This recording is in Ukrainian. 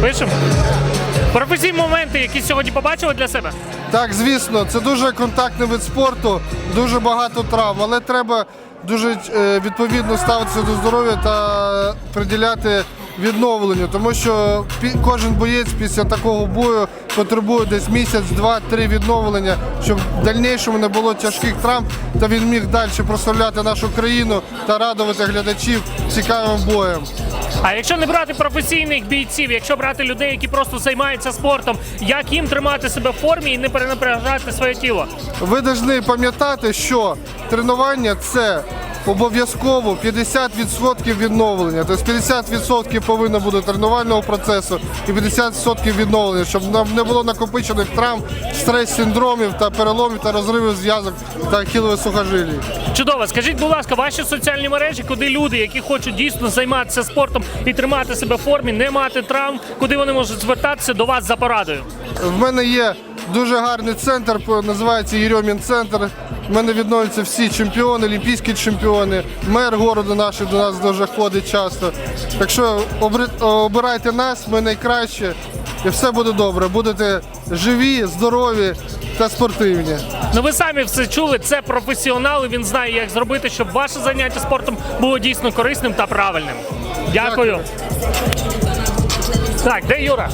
Пишемо. Професійні моменти, які сьогодні побачили для себе. Так, звісно, це дуже контактний вид спорту, дуже багато травм, але треба дуже е, відповідно ставитися до здоров'я та приділяти відновленню, тому що кожен боєць після такого бою потребує десь місяць, два, три відновлення, щоб в дальнішому не було тяжких травм, та він міг далі прославляти нашу країну та радувати глядачів цікавим боєм. А якщо не брати професійних бійців, якщо брати людей, які просто займаються спортом, як їм тримати себе в формі і не перенапряжати своє тіло? Ви повинні пам'ятати, що тренування це обов'язково 50% відновлення. Тобто 50% повинно бути тренувального процесу і 50% відновлення, щоб нам не було накопичених травм, стрес-синдромів та переломів та розривів зв'язок та ахілових сухожилій. Чудово, скажіть, будь ласка, ваші соціальні мережі, куди люди, які хочуть дійсно займатися спортом і тримати себе в формі, не мати травм, куди вони можуть звертатися до вас за порадою? В мене є дуже гарний центр, називається Єрьомін центр. В мене відновляться всі чемпіони, олімпійські чемпіони. Мер городу наш до нас дуже ходить часто. Так що обирайте нас, ми найкраще, і все буде добре. Будете живі, здорові та спортивні. Ну ви самі все чули. Це професіонал, і він знає, як зробити, щоб ваше заняття спортом було дійсно корисним та правильним. Дякую. Так, де Юра?